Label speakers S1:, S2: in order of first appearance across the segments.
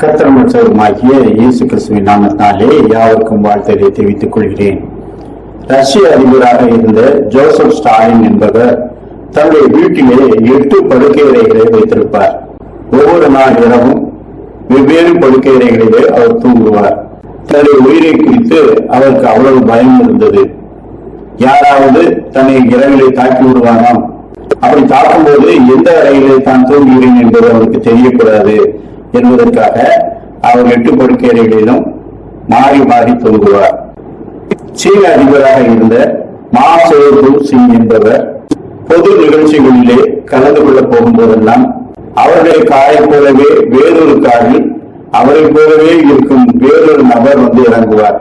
S1: கத்திரமற்றவருமாகிய இயேசு கிறிஸ்துவின் நாமத்தினாலே யாருக்கும் வாழ்த்தலை தெரிவித்துக் கொள்கிறேன். ரஷ்ய அதிபராக இருந்த ஜோசப் ஸ்டாலின் என்பவர் தன்னுடைய வீட்டிலே எட்டு படுக்கையறைகளை வைத்திருப்பார். ஒவ்வொரு நாள் இரவும் வெவ்வேறு படுக்கையறைகளிலே அவர் தூங்குவார். தன்னுடைய உயிரை குறித்து அவருக்கு அவ்வளவு பயம் இருந்தது. யாராவது தன்னை இரவிலே தாக்கி விடுவானோ? அப்படி தாக்கும்போது எந்த அறையிலே தான் தூங்குகிறேன் என்பது அவருக்கு தெரியக்கூடாது. என்பதற்காக அவர் எட்டு படுக்கை மாறி மாறி தொங்குவார் சீன அதிபராக இருந்த மா சோது சிங் என்பவர் பொது நிகழ்ச்சிகளிலே கலந்து கொள்ளப் போகும்போதெல்லாம் அவருடைய காரை போலவே வேறொரு காரில் அவரை போலவே இருக்கும் வேறொரு நபர் வந்து இறங்குவார்.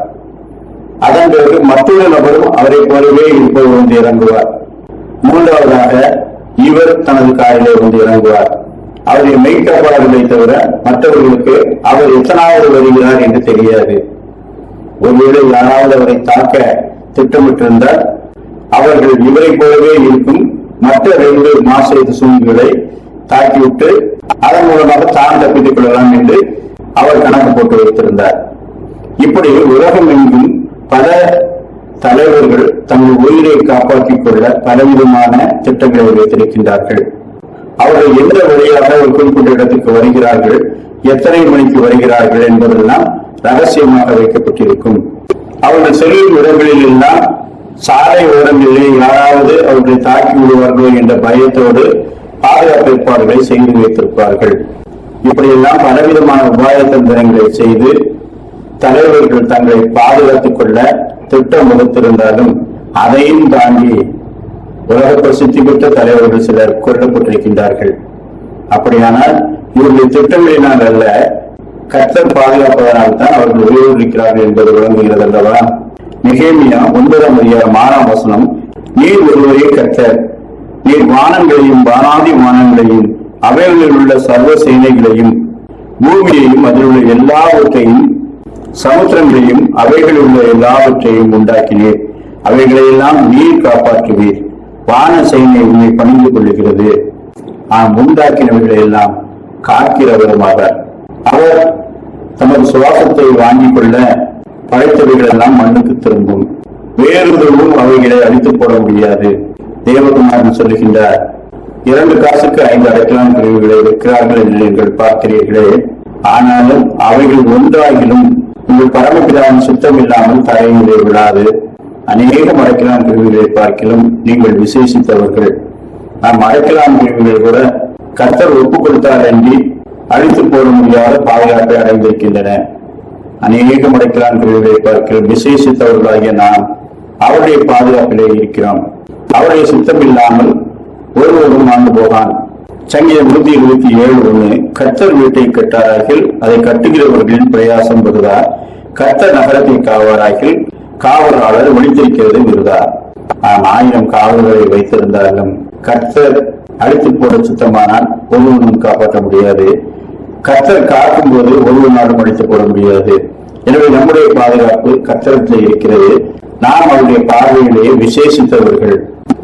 S1: அதன் பிறகு மற்றொரு நபரும் அவரை போலவே இருப்பவர் வந்து இறங்குவார். மூன்றாவதாக இவர் தனது காரிலே வந்து இறங்குவார். அவரை மெய்க்கப்படவில்லை தவிர மற்றவர்களுக்கு அவர் எத்தனாவது வருகிறார் என்று தெரியாது. ஒருவேளை யாராவது அவரை தாக்க திட்டமிட்டிருந்தால் அவர்கள் இவரை போலவே இருக்கும் மற்ற ரெண்டு மாசு சூழ்நிலை தாக்கிவிட்டு அதன் மூலமாக தான் தப்பித்துக் கொள்ளலாம் என்று அவர் கணக்கு போட்டு வைத்திருந்தார். இப்படி உலகம் எங்கும் பல தலைவர்கள் தங்கள் உயிரை காப்பாற்றிக் கொள்ள பலவிதமான திட்டங்களை வைத்திருக்கின்றார்கள். அவர்கள் எந்த வழியாக ஒரு குறிப்பிட்ட இடத்துக்கு வருகிறார்கள் எத்தனை மணிக்கு வருகிறார்கள் என்பதெல்லாம் ரகசியமாக வைக்கப்பட்டிருக்கும். அவர்கள் செல்லும் இடங்களில் எல்லாம் சாலை ஓரங்களிலே யாராவது அவர்களை தாக்கி விடுவார்களோ என்ற பயத்தோடு பாதுகாப்பு ஏற்பாடுகளை செய்து வைத்திருப்பார்கள். இப்படியெல்லாம் பலவிதமான உபாய தந்திரங்களை செய்து தலைவர்கள் தங்களை பாதுகாத்துக் கொள்ள திட்டம் வகுத்திருந்தாலும் அதையும் தாண்டி உலக பிரசித்தி பெற்ற தலைவர்கள் சிலர் கொல்லப்பட்டிருக்கின்றார்கள். அப்படியானால் இவர்களுடைய திட்டங்களினால் அல்ல கர்த்தர் பாதுகாப்பதனால் தான் அவர்கள் உயிரிழக்கிறார்கள் என்பது விளங்குகிறது அல்லவா? நிகேமியா ஒன்பதாம் அதிகாரம் ஆறாம் வசனம் நீர் ஒருவரே கர்த்தர் நீர் வானங்களையும் வானாதி வானங்களையும் அவைகளில் உள்ள சர்வ சேனைகளையும் பூமியையும் அதில் உள்ள எல்லாவற்றையும் சமுத்திரங்களையும் அவைகளில் உள்ள எல்லாவற்றையும் உண்டாக்கினீர். அவைகளையெல்லாம் நீர் காப்பாற்றுவீர். வான சேனை உன்னை பணிந்து கொள்ளுகிறது. ஆம் உண்டாக்கினவர்களை எல்லாம் காக்கிறவருமாக அவர் தமது சுவாசத்தை வாங்கிக் கொள்ள படைத்தவைகள் எல்லாம் மண்ணுக்கு திரும்பும். வேறொருவரும் அவைகளை அழித்து போட முடியாது. தேவகுமாரன் சொல்லுகின்றார் இரண்டு காசுக்கு ஐந்து அடைக்கலான் பிரிவுகளை விற்கிறார்கள் என்று நீங்கள் பார்க்கிறீர்களே. ஆனாலும் அவைகள் ஒன்றாகிலும் உங்கள் பரமபிதாவின் சுத்தம் இல்லாமல் தரையிலே விடாது அநேக அடைக்கலான் பிரிவுகளை பார்க்கலாம். நீங்கள் விசேஷித்தவர்கள். நாம் அடைக்கலான் பிரிவுகளை கூட கர்த்தர் ஒப்புக் கொடுத்தார் என்று அழித்து போட முடியாத பாதுகாப்பை அடைந்திருக்கின்றன. அநேக முடைக்கலான் பிரிவுகளை பார்க்கிறோம் விசேஷித்தவர்களாகிய நாம் அவருடைய பாதுகாப்பிலே இருக்கிறோம். அவருடைய சித்தம் இல்லாமல் ஒருவரும் ஆண்டு போகான். சங்கீதம் நூத்தி இருபத்தி ஏழு ஒண்ணு கர்த்தர் வீட்டை கட்டாராகில் அதை கட்டுகிறவர்களின் பிரயாசம் பெறுதார் கர்த்தர் நகரத்தை காவாராகில் காவலாளர் ஒளித்திருக்கிறது விருதார் நாம் ஆயிரம் காவல்களை வைத்திருந்தாலும் கர்த்தர் அழித்து போட சுத்தமானால் ஒருவனும் காப்பாற்ற முடியாது. கர்த்தர் காக்கும் போது ஒருவனாலும் அழித்து போட முடியாது. எனவே நம்முடைய பாதுகாப்பு கர்த்தரத்தில் இருக்கிறது. நாம் அவருடைய பார்வையிலேயே விசேஷித்தவர்கள்.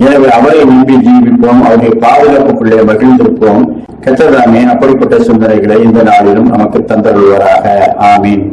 S1: எனவே அவரை நம்பி ஜீவிப்போம் அவருடைய பாதுகாப்புக்குள்ளே மகிழ்ந்திருப்போம். கத்ததாமே அப்படிப்பட்ட சிந்தனைகளை இந்த நாளிலும் நமக்கு தந்தருள்வராக. ஆமீன்.